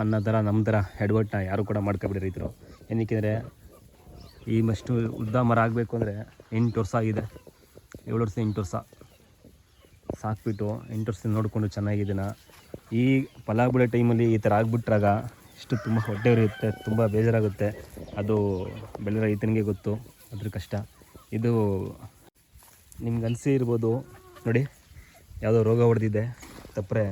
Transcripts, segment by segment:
ಅನ್ನೋ ಥರ ನಮ್ಮ ಥರ ಎಡವಟ್ಟನ್ನ ಯಾರು ಕೂಡ ಮಾಡ್ಕೊಬಿಡಿ ರೈತರು. ಏನಕ್ಕೆಂದರೆ ಈ ಮಷ್ಟು ಉದ್ದ ಮರ ಆಗಬೇಕು ಅಂದರೆ ಎಂಟು ವರ್ಷ ಆಗಿದೆ. ಏಳು ವರ್ಷ ಎಂಟು ವರ್ಷ. ಸಾಕ್ಬಿಟ್ಟು ಎಂಟು ವರ್ಷ ನೋಡಿಕೊಂಡು ಚೆನ್ನಾಗಿದ್ದೀನ ಈ ಫಲ ಬಿಡೋ ಟೈಮಲ್ಲಿ ಈ ಥರ ಆಗಿಬಿಟ್ರಾಗ ಇಷ್ಟು ತುಂಬ ಹೊಟ್ಟೆ ಇರುತ್ತೆ, ತುಂಬ ಬೇಜಾರಾಗುತ್ತೆ. ಅದು ಬೆಳೆ ರೈತನಿಗೆ ಗೊತ್ತು, ಅದ್ರ ಕಷ್ಟ. ಇದು ನಿಮ್ಗೆ ಅನಿಸಿ ಇರ್ಬೋದು. ನೋಡಿ, ಯಾವುದೋ ರೋಗ ಹೊಡೆದಿದೆ, ತಪ್ಪರೆ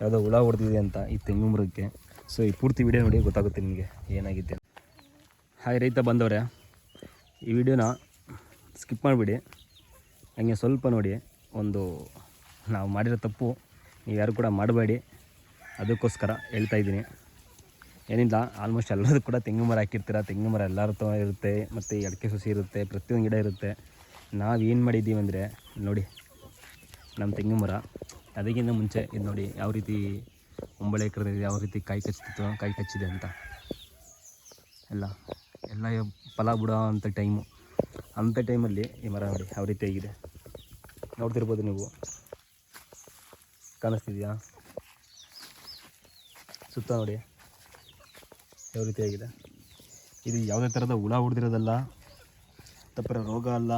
ಯಾವುದೋ ಹುಳ ಹೊಡೆದಿದೆ ಅಂತ ಈ ತೆಂಗು ಮರಕ್ಕೆ. ಸೊ ಈ ಪೂರ್ತಿ ವಿಡಿಯೋ ನೋಡಿ, ಗೊತ್ತಾಗುತ್ತೆ ನಿಮಗೆ ಏನಾಗಿದೆ ಹಾಗೆ ರೈತ ಬಂದವ್ರೆ. ಈ ವಿಡಿಯೋನ ಸ್ಕಿಪ್ ಮಾಡಿಬಿಡಿ. ಹಂಗೆ ಸ್ವಲ್ಪ ನೋಡಿ, ಒಂದು ನಾವು ಮಾಡಿರೋ ತಪ್ಪು ನೀವು ಯಾರು ಕೂಡ ಮಾಡಬೇಡಿ. ಅದಕ್ಕೋಸ್ಕರ ಹೇಳ್ತಾ ಇದ್ದೀನಿ. ಏನಿಲ್ಲ ಆಲ್ಮೋಸ್ಟ್ ಎಲ್ಲರೂ ಕೂಡ ತೆಂಗು ಮರ ಹಾಕಿರ್ತೀರ, ತೆಂಗು ಮರ ಎಲ್ಲರ ಇರುತ್ತೆ, ಮತ್ತು ಅಡಿಕೆ ಸಸಿ ಇರುತ್ತೆ, ಪ್ರತಿಯೊಂದು ಗಿಡ ಇರುತ್ತೆ. ನಾವು ಏನು ಮಾಡಿದ್ದೀವಿ ಅಂದರೆ, ನೋಡಿ ನಮ್ಮ ತೆಂಗು ಮರ, ಅದಕ್ಕಿಂತ ಮುಂಚೆ ಇದು ನೋಡಿ, ಯಾವ ರೀತಿ ಒಂಬಳೆ ಕರೆದಿದೆ ಯಾವ ರೀತಿ ಕಾಯಿ ಕಚ್ತಿತ್ತು, ಕಾಯಿ ಕಚ್ಚಿದೆ ಅಂತ. ಎಲ್ಲ ಎಲ್ಲ ಫಲ ಬಿಡೋ ಅಂಥ ಟೈಮು ಅಂಥ ಟೈಮಲ್ಲಿ ಈ ಮರ ನೋಡಿ, ಯಾವ ರೀತಿ ಆಗಿದೆ. ನೋಡ್ತಿರ್ಬೋದು ನೀವು. ಕಾಣಿಸ್ತಿದೆಯಾ? ಸುತ್ತ ನೋಡಿ, ಯಾವ ರೀತಿ ಆಗಿದೆ. ಇದು ಯಾವುದೇ ಥರದ ಹುಳ ಹೊಡೆದಿರೋದಲ್ಲ ತಪ್ಪರೆ ರೋಗ ಅಲ್ಲ.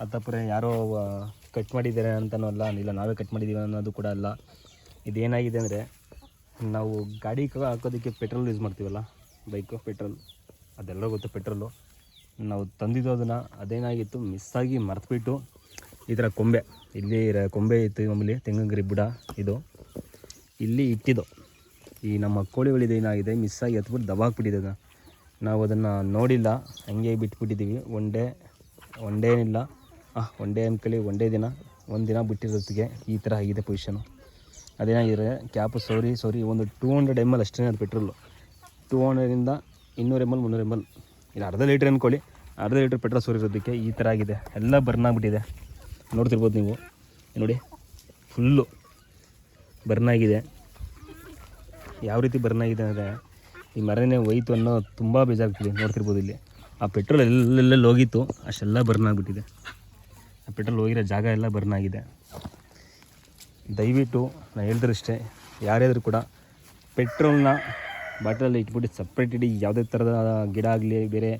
ಅದು ತಪ್ಪರೆ ಯಾರೋ ಕಟ್ ಮಾಡಿದ್ದಾರೆ ಅಂತನೂ ಅಲ್ಲ, ಇಲ್ಲ ನಾವೇ ಕಟ್ ಮಾಡಿದ್ದೀವಿ ಅನ್ನೋದು ಕೂಡ ಅಲ್ಲ. ಇದೇನಾಗಿದೆ ಅಂದರೆ ನಾವು ಗಾಡಿ ಹಾಕೋದಕ್ಕೆ ಪೆಟ್ರೋಲ್ ಯೂಸ್ ಮಾಡ್ತೀವಲ್ಲ, ಬೈಕು, ಪೆಟ್ರೋಲ್, ಅದೆಲ್ಲ ಗೊತ್ತು ಪೆಟ್ರೋಲು. ನಾವು ತಂದಿದ್ದು ಅದನ್ನು ಅದೇನಾಗಿತ್ತು ಮಿಸ್ಸಾಗಿ ಮರೆತುಬಿಟ್ಟು ಈ ಥರ ಕೊಂಬೆ, ಇಲ್ಲಿ ಕೊಂಬೆ ಇತ್ತು ಮಾಮೂಲಿ ತೆಂಗಿನ ಬುಡ ಇದು. ಇಲ್ಲಿ ಇಟ್ಟಿದ್ದು. ಈ ನಮ್ಮ ಕೋಳಿಗಳಿದೆ ಏನಾಗಿದೆ ಮಿಸ್ಸಾಗಿ ಎತ್ಬಿಟ್ಟು ದಬಾಕ್ಬಿಟ್ಟಿದೆ ನಾವು ಅದನ್ನು ನೋಡಿಲ್ಲ, ಹಂಗೆ ಬಿಟ್ಬಿಟ್ಟಿದ್ದೀವಿ. ಒನ್ ಡೇ ಒನ್ ಡೇ ಏನಿಲ್ಲ. ಹಾಂ ಒನ್ ಡೇ ಅಂದ್ಕೊಳ್ಳಿ ಒನ್ ಡೇ ದಿನ, ಒಂದು ದಿನ ಬಿಟ್ಟಿರೋದಕ್ಕೆ ಈ ಥರ ಆಗಿದೆ ಪೊಸಿಷನು ಅದೇನಾಗಿದೆ ಕ್ಯಾಪ್ ಸೋರಿ ಸೋರಿ, ಒಂದು ಟೂ ಹಂಡ್ರೆಡ್ ಎಂ ಎಲ್ ಅಷ್ಟೇ ಅದು ಪೆಟ್ರೋಲು ಟೂ ಹಂಡ್ರೆಡಿಂದ ಇನ್ನೂರು ಎಂ ಎಲ್ ಮುನ್ನೂರು ಎಂ ಎಲ್ ಇಲ್ಲ ಅರ್ಧ ಲೀಟ್ರ್ ಅಂದ್ಕೊಳ್ಳಿ ಅರ್ಧ ಲೀಟ್ರ್ ಪೆಟ್ರೋಲ್ ಸೋರಿರೋದಕ್ಕೆ ಈ ಥರ ಆಗಿದೆ. ಎಲ್ಲ ಬರ್ನ್ ಆಗಿಬಿಟ್ಟಿದೆ. ನೋಡ್ತಿರ್ಬೋದು ನೀವು. ನೋಡಿ ಫುಲ್ಲು ಬರ್ನ್ ಆಗಿದೆ. ಯಾವ ರೀತಿ ಬರ್ನ್ ಆಗಿದೆ ಅಂದರೆ, ಈ ಮರನೇ ಹೋಯ್ತು ಅನ್ನೋ ತುಂಬ ಬೇಜಾರಾಗ್ತಿದೆ. ನೋಡ್ತಿರ್ಬೋದು ಇಲ್ಲಿ. ಆ ಪೆಟ್ರೋಲ್ ಎಲ್ಲೆಲ್ಲೆಲ್ಲ ಹೋಗಿತ್ತು, ಅಷ್ಟೆಲ್ಲ ಬರ್ನ್ ಆಗಿಬಿಟ್ಟಿದೆ. ಆ ಪೆಟ್ರೋಲ್ ಹೋಗಿರೋ ಜಾಗ ಎಲ್ಲ ಬರ್ನ್ ಆಗಿದೆ. ದಯವಿಟ್ಟು ನಾನು ಹೇಳಿದ್ರಷ್ಟೇ ಯಾರ್ಯಾದರೂ ಕೂಡ ಪೆಟ್ರೋಲ್ನ ಬಾಟಲಲ್ಲಿ ಇಟ್ಬಿಟ್ಟು ಸಪ್ರೇಟ್ ಇಡಿ, ಯಾವುದೇ ಥರದ ಗಿಡ ಆಗಲಿ, ಬೇರೆ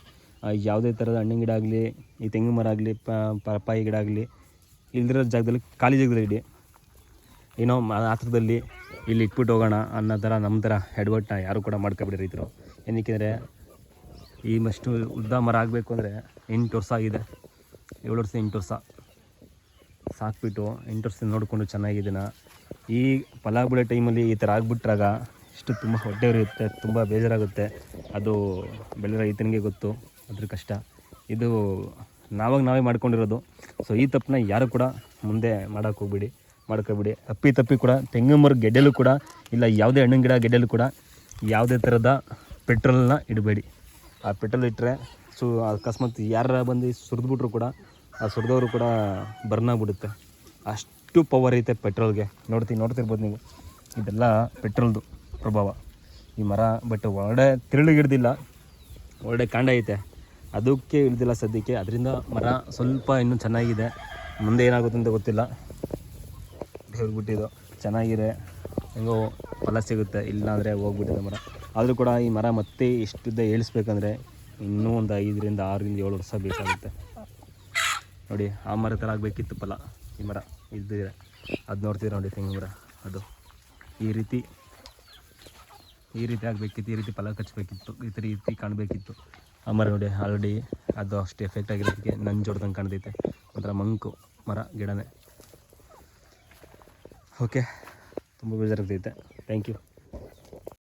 ಯಾವುದೇ ಥರದ ಹಣ್ಣಿನ ಗಿಡ ಆಗಲಿ, ಈ ತೆಂಗಿನ ಮರ ಆಗಲಿ ಪಪ್ಪಾಯಿ ಗಿಡ ಆಗಲಿ, ಇಲ್ದಿರೋ ಜಾಗದಲ್ಲಿ, ಖಾಲಿ ಜಾಗದಲ್ಲಿ ಇಡಿ. ಏನೋ ಆ ಇಲ್ಲಿ ಇಟ್ಬಿಟ್ಟು ಹೋಗೋಣ ಅನ್ನೋ ಥರ, ನಮ್ಮ ಥರ ಎಡವಟ್ಟನ್ನ ಯಾರು ಕೂಡ ಮಾಡ್ಕೊಬಿಡಿ ರೈತರು. ಏನಕ್ಕೆಂದರೆ, ಈ ಮಷ್ಟು ಉದ್ದ ಮರ ಆಗಬೇಕು ಅಂದರೆ ಎಂಟು ವರ್ಷ ಆಗಿದೆ. ಏಳು ವರ್ಷ, ಎಂಟು ವರ್ಷ. ಸಾಕ್ಬಿಟ್ಟು ವರ್ಷದಿಂದ ನೋಡಿಕೊಂಡು ಚೆನ್ನಾಗಿದ್ದೀನ ಈ ಫಲ ಬಿಡೋ ಟೈಮಲ್ಲಿ ಈ ಥರ ಆಗಿಬಿಟ್ರಾಗ ಇಷ್ಟು ತುಂಬ ಹೊಟ್ಟೆ ಇರುತ್ತೆ, ತುಂಬ ಬೇಜಾರಾಗುತ್ತೆ. ಅದು ಬೆಳೆ ರೈತನಿಗೆ ಗೊತ್ತು, ಅದ್ರ ಕಷ್ಟ. ಇದು ನಾವಾಗ ನಾವೇ ಮಾಡ್ಕೊಂಡಿರೋದು. ಸೊ ಈ ತಪ್ಪನ್ನ ಯಾರು ಕೂಡ ಮುಂದೆ ಮಾಡೋಕ್ಕೆ ಹೋಗ್ಬಿಡಿ, ಮಾಡ್ಕೊಬಿಡಿ. ಅಪ್ಪಿ ತಪ್ಪಿ ಕೂಡ ತೆಂಗಿನ ಮರ ಗೆಡ್ಡೆಲು ಕೂಡ, ಇಲ್ಲ ಯಾವುದೇ ಹಣ್ಣಿನ ಗಿಡ ಗೆಡ್ಡೆಲು ಕೂಡ ಯಾವುದೇ ಥರದ ಪೆಟ್ರೋಲನ್ನ ಇಡಬೇಡಿ. ಆ ಪೆಟ್ರೋಲ್ ಇಟ್ಟರೆ ಸು ಅಕಸ್ಮಾತ್ ಯಾರ ಬಂದು ಸುರಿದ್ಬಿಟ್ರು ಕೂಡ ಆ ಸುರಿದವರು ಕೂಡ ಬರ್ನ್ ಆಗಿಬಿಡುತ್ತೆ ಅಷ್ಟು ಪವರ್ ಐತೆ ಪೆಟ್ರೋಲ್ಗೆ. ನೋಡ್ತೀನಿ ನೋಡ್ತಿರ್ಬೋದು ನೀವು. ಇದೆಲ್ಲ ಪೆಟ್ರೋಲ್ದು ಪ್ರಭಾವ. ಈ ಮರ ಬಟ್ ಒಳ್ಳೆ ತಿರುಳಿಗೆ ಹಿಡ್ದಿಲ್ಲ. ಒಳ್ಳೆ ಕಾಂಡ ಐತೆ. ಅದಕ್ಕೆ ಹಿಡ್ದಿಲ್ಲ ಸದ್ಯಕ್ಕೆ. ಅದರಿಂದ ಮರ ಸ್ವಲ್ಪ ಇನ್ನೂ ಚೆನ್ನಾಗಿದೆ. ಮುಂದೆ ಏನಾಗುತ್ತೆ ಅಂತ ಗೊತ್ತಿಲ್ಲ. ಹೇಳ್ಬಿಟ್ಟಿದ್ದು ಬಿಟ್ಟಿದ್ದು ಚೆನ್ನಾಗಿದೆ. ಹೆಂಗೋ ಫಲ ಸಿಗುತ್ತೆ. ಇಲ್ಲಾಂದರೆ ಹೋಗ್ಬಿಟ್ಟಿದೆ ಮರ. ಆದರೂ ಕೂಡ ಈ ಮರ ಮತ್ತೆ ಇಷ್ಟಿದ್ದ ಏಳಿಸ್ಬೇಕಂದ್ರೆ ಇನ್ನೂ ಒಂದು ಐದರಿಂದ ಆರರಿಂದ ಏಳು ವರ್ಷ ಬೇಕಾಗುತ್ತೆ. ನೋಡಿ, ಆ ಮರ ಥರ ಆಗಬೇಕಿತ್ತು ಫಲ. ಈ ಮರ ಇದ್ದಿದೆ ಅದು ನೋಡ್ತೀರ ನೋಡಿ ತೆಂಗಿನ ಮರ? ಅದು ಈ ರೀತಿ ಈ ರೀತಿ ಆಗಬೇಕಿತ್ತು, ಈ ರೀತಿ ಫಲ ಕಚ್ಚಬೇಕಿತ್ತು ಈ ಥರ ರೀತಿ ಕಾಣಬೇಕಿತ್ತು. ಆ ಮರ ನೋಡಿ ಆಲ್ರೆಡಿ ಅದು ಅಷ್ಟು ಎಫೆಕ್ಟ್ ಆಗಿರೋದಕ್ಕೆ ನಂಜು ಹೊಡ್ದಂಗೆ ಕಾಣ್ತೈತೆ. ಒಂಥರ ಮಂಕು, ಮರ, ಗಿಡನೇ. ಓಕೆ ತುಂಬ ಬೇಜಾರಾಗ್ತೈತೆ. Thank you